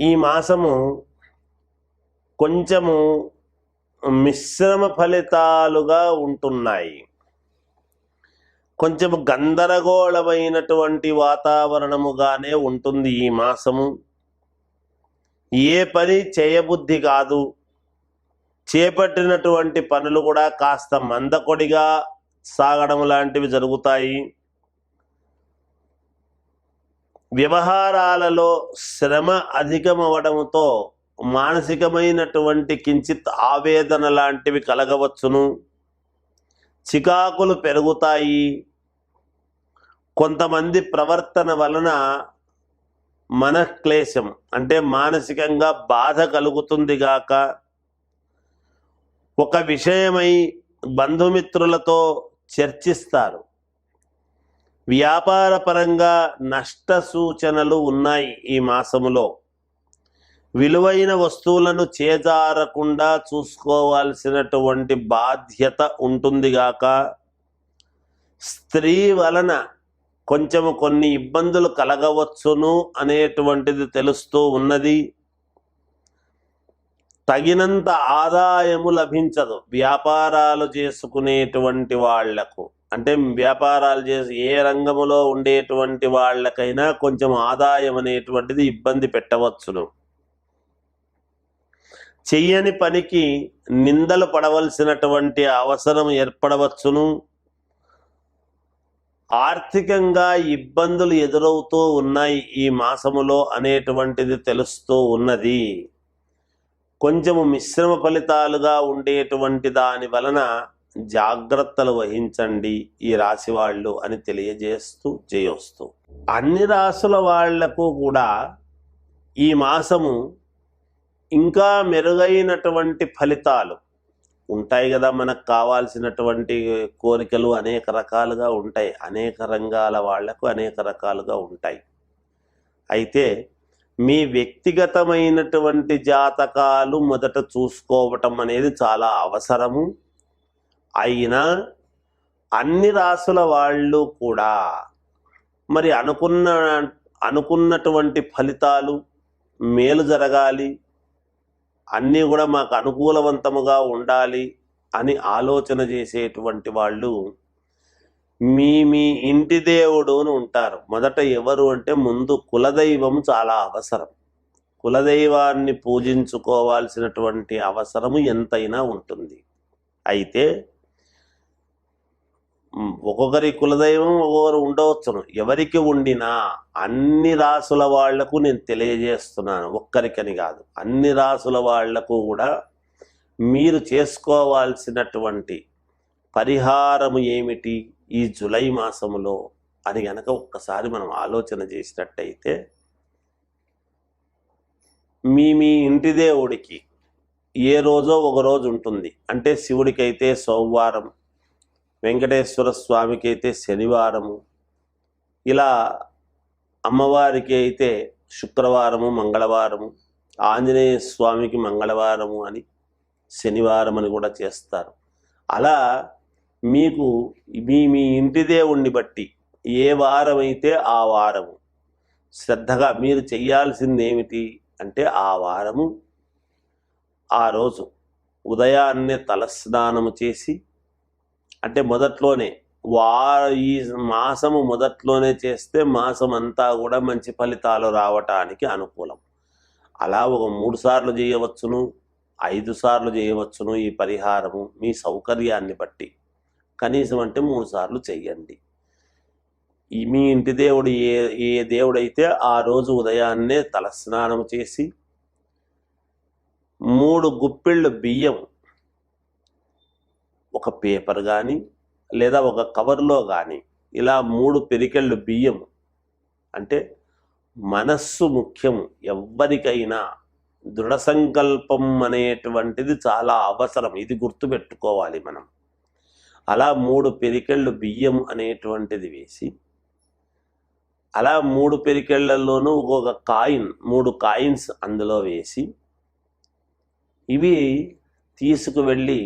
ఈ మాసము కొంచెము మిశ్రమ ఫలితాలుగా ఉంటున్నాయి. కొంచెం గందరగోళమైనటువంటి వాతావరణముగానే ఉంటుంది ఈ మాసము. ఏ పని చేయబుద్ధి కాదు. చేపట్టినటువంటి పనులు కూడా కాస్త మందకొడిగా సాగడం లాంటివి జరుగుతాయి. వ్యవహారాలలో శ్రమ అధికమవడంతో మానసికమైనటువంటి కించిత్ ఆవేదన లాంటివి కలగవచ్చును. చికాకులు పెరుగుతాయి. కొంతమంది ప్రవర్తన వలన మనఃక్లేశం అంటే మానసికంగా బాధ కలుగుతుంది గాక ఒక విషయమై బంధుమిత్రులతో చర్చిస్తారు. వ్యాపార పరంగా నష్ట సూచనలు ఉన్నాయి ఈ మాసములో. విలువైన వస్తువులను చేజారకుండా చూసుకోవాల్సినటువంటి బాధ్యత ఉంటుందిగాక స్త్రీ వలన కొంచెము కొన్ని ఇబ్బందులు కలగవచ్చును అనేటువంటిది తెలుస్తూ ఉన్నది. తగినంత ఆదాయము లభించదు వ్యాపారాలు చేసుకునేటువంటి వాళ్ళకు. అంటే వ్యాపారాలు చేసి ఏ రంగంలో ఉండేటువంటి వాళ్ళకైనా కొంచెం ఆదాయం అనేటువంటిది ఇబ్బంది పెట్టవచ్చును. చెయ్యని పనికి నిందలు పడవలసినటువంటి అవసరం ఏర్పడవచ్చును. ఆర్థికంగా ఇబ్బందులు ఎదురవుతూ ఉన్నాయి ఈ మాసములో అనేటువంటిది తెలుస్తూ ఉన్నది. కొంచెము మిశ్రమ ఫలితాలుగా ఉండేటువంటి దాని వలన జాగ్రత్తలు వహించండి ఈ రాశి వాళ్ళు అని తెలియజేస్తూ చేయొస్తూ. అన్ని రాసుల వాళ్ళకు కూడా ఈ మాసము ఇంకా మెరుగైనటువంటి ఫలితాలు ఉంటాయి కదా మనకు కావాల్సినటువంటి కోరికలు అనేక రకాలుగా ఉంటాయి. అనేక రంగాల వాళ్ళకు అనేక రకాలుగా ఉంటాయి. అయితే మీ వ్యక్తిగతమైనటువంటి జాతకాలు మొదట చూసుకోవటం అనేది చాలా అవసరము. అయినా అన్ని రాసుల వాళ్ళు కూడా మరి అనుకున్న అనుకున్నటువంటి ఫలితాలు మేలు జరగాలి అన్నీ కూడా మాకు అనుకూలవంతముగా ఉండాలి అని ఆలోచన చేసేటువంటి వాళ్ళు మీ మీ ఇంటి దేవుడు అని ఉంటారు. మొదట ఎవరు అంటే ముందు కులదైవం చాలా అవసరం. కులదైవాన్ని పూజించుకోవాల్సినటువంటి అవసరము ఎంతైనా ఉంటుంది. అయితే ఒక్కొక్కరి కులదైవం ఒక్కొక్కరు ఉండవచ్చును. ఎవరికి ఉండినా అన్ని రాసుల వాళ్ళకు నేను తెలియజేస్తున్నాను. ఒక్కరికని కాదు అన్ని రాసుల వాళ్ళకు కూడా మీరు చేసుకోవాల్సినటువంటి పరిహారము ఏమిటి ఈ జులై మాసములో అని గనక ఒక్కసారి మనం ఆలోచన చేసినట్టయితే మీ మీ ఇంటి దేవుడికి ఏ రోజో ఒక రోజు ఉంటుంది. అంటే శివుడికైతే సోమవారం వెంకటేశ్వర స్వామికి అయితే శనివారము. ఇలా అమ్మవారికి అయితే శుక్రవారము మంగళవారము ఆంజనేయ స్వామికి మంగళవారము అని శనివారం అని కూడా చేస్తారు. అలా మీకు మీ మీ ఇంటి దేవుణ్ణి బట్టి ఏ వారం అయితే ఆ వారము శ్రద్ధగా మీరు చెయ్యాల్సింది ఏమిటి అంటే ఆ వారము ఆ రోజు ఉదయాన్నే తలస్నానము చేసి అంటే మొదట్లోనే వా ఈ మాసము మొదట్లోనే చేస్తే మాసం అంతా కూడా మంచి ఫలితాలు రావటానికి అనుకూలం. అలా ఒక మూడు సార్లు చేయవచ్చును ఐదు సార్లు చేయవచ్చును ఈ పరిహారము మీ సౌకర్యాన్ని బట్టి. కనీసం అంటే మూడు సార్లు చెయ్యండి. మీ ఇంటి దేవుడు ఏ ఏ దేవుడైతే ఆ రోజు ఉదయాన్నే తలస్నానం చేసి మూడు గుప్పిళ్ళు బియ్యం ఒక పేపర్ కానీ లేదా ఒక కవర్లో కానీ ఇలా మూడు పెరికెళ్ళు బియ్యం అంటే మనస్సు ముఖ్యం ఎవ్వరికైనా దృఢ సంకల్పం అనేటువంటిది చాలా అవసరం. ఇది గుర్తుపెట్టుకోవాలి మనం. అలా మూడు పెరికెళ్ళు బియ్యం అనేటువంటిది వేసి అలా మూడు పెరికెళ్ళలోనూ ఒక్కొక్క కాయిన్ మూడు కాయిన్స్ అందులో వేసి ఇవి తీసుకువెళ్ళి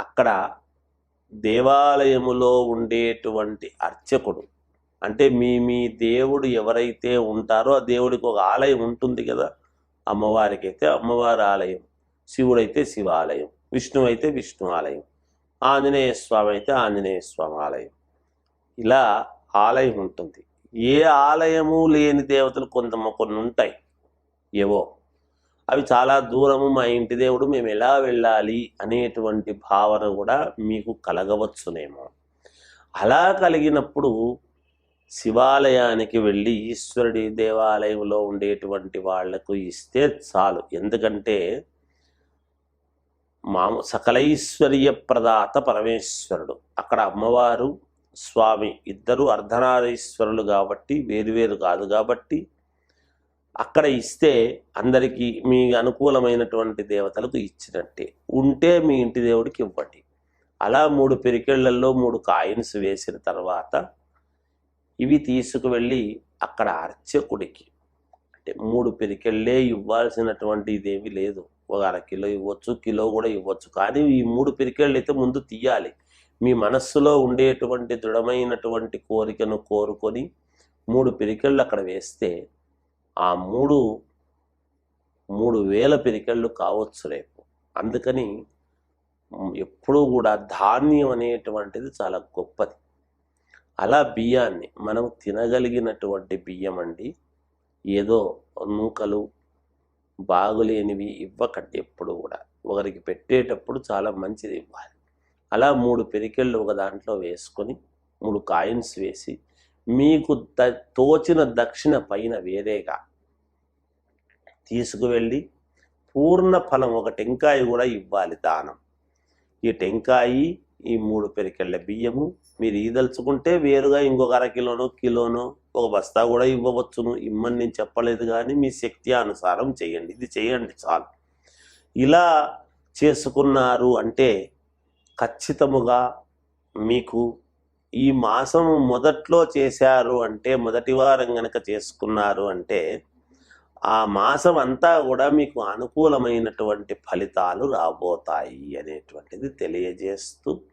అక్కడ దేవాలయములో ఉండేటువంటి అర్చకుడు. అంటే మీ మీ దేవుడు ఎవరైతే ఉంటారో ఆ దేవుడికి ఒక ఆలయం ఉంటుంది కదా. అమ్మవారికి అయితే అమ్మవారి ఆలయం శివుడైతే శివాలయం విష్ణువు అయితే విష్ణు ఆలయం ఆంజనేయ స్వామి అయితే ఆంజనేయ స్వామి ఆలయం. ఇలా ఆలయం ఉంటుంది. ఏ ఆలయము లేని దేవతలు కొంత కొన్ని ఉంటాయి. ఏవో అవి చాలా దూరము మా ఇంటి దేవుడు మేము ఎలా వెళ్ళాలి అనేటువంటి భావన కూడా మీకు కలగవచ్చునేమో. అలా కలిగినప్పుడు శివాలయానికి వెళ్ళి ఈశ్వరుడి దేవాలయంలో ఉండేటువంటి వాళ్ళకు ఇస్తే చాలు. ఎందుకంటే మాము సకలైశ్వర్య ప్రదాత పరమేశ్వరుడు. అక్కడ అమ్మవారు స్వామి ఇద్దరు అర్ధనారీశ్వరులు కాబట్టి వేరువేరు కాదు కాబట్టి అక్కడ ఇస్తే అందరికీ మీ అనుకూలమైనటువంటి దేవతలకు ఇచ్చినట్టే. ఉంటే మీ ఇంటి దేవుడికి ఇవ్వండి. అలా మూడు పెరికెళ్ళలో మూడు కాయిన్స్ వేసిన తర్వాత ఇవి తీసుకువెళ్ళి అక్కడ అర్చకుడికి. అంటే మూడు పెరికెళ్ళే ఇవ్వాల్సినటువంటి ఇదేమీ లేదు. ఒక అర కిలో ఇవ్వచ్చు కిలో కూడా ఇవ్వచ్చు. కానీ ఈ మూడు పెరికెళ్ళు అయితే ముందు తీయాలి. మీ మనస్సులో ఉండేటువంటి దృఢమైనటువంటి కోరికను కోరుకొని మూడు పెరికెళ్ళు అక్కడ వేస్తే ఆ మూడు మూడు వేల పెరికెళ్ళు కావచ్చు రేపు. అందుకని ఎప్పుడూ కూడా ధాన్యం అనేటువంటిది చాలా గొప్పది. అలా బియ్యాన్ని మనం తినగలిగినటువంటి బియ్యం అండి ఏదో నూకలు బాగులేనివి ఇవ్వకండి ఎప్పుడు కూడా. ఒకరికి పెట్టేటప్పుడు చాలా మంచిది ఇవ్వాలి. అలా మూడు పెరికెళ్ళు ఒక దాంట్లో వేసుకొని మూడు కాయిన్స్ వేసి మీకు ద తోచిన దక్షిణ పైన వేరేగా తీసుకువెళ్ళి పూర్ణ ఫలం ఒక టెంకాయ కూడా ఇవ్వాలి దానం. ఈ టెంకాయి ఈ మూడు పెరికెళ్ళ బియ్యము మీరు ఈదలుచుకుంటే వేరుగా ఇంకొక అర కిలోనో కిలోనో ఒక బస్తా కూడా ఇవ్వవచ్చును. ఇమ్మని నేను చెప్పలేదు కానీ మీ శక్తి అనుసారం చేయండి. ఇది చేయండి చాలు. ఇలా చేసుకున్నారు అంటే ఖచ్చితముగా మీకు ఈ మాసం మొదట్లో చేశారు అంటే మొదటి వారం కనుక చేసుకున్నారు అంటే ఆ మాసం అంతా కూడా మీకు అనుకూలమైనటువంటి ఫలితాలు రాబోతాయి అనేటువంటిది తెలియజేస్తూ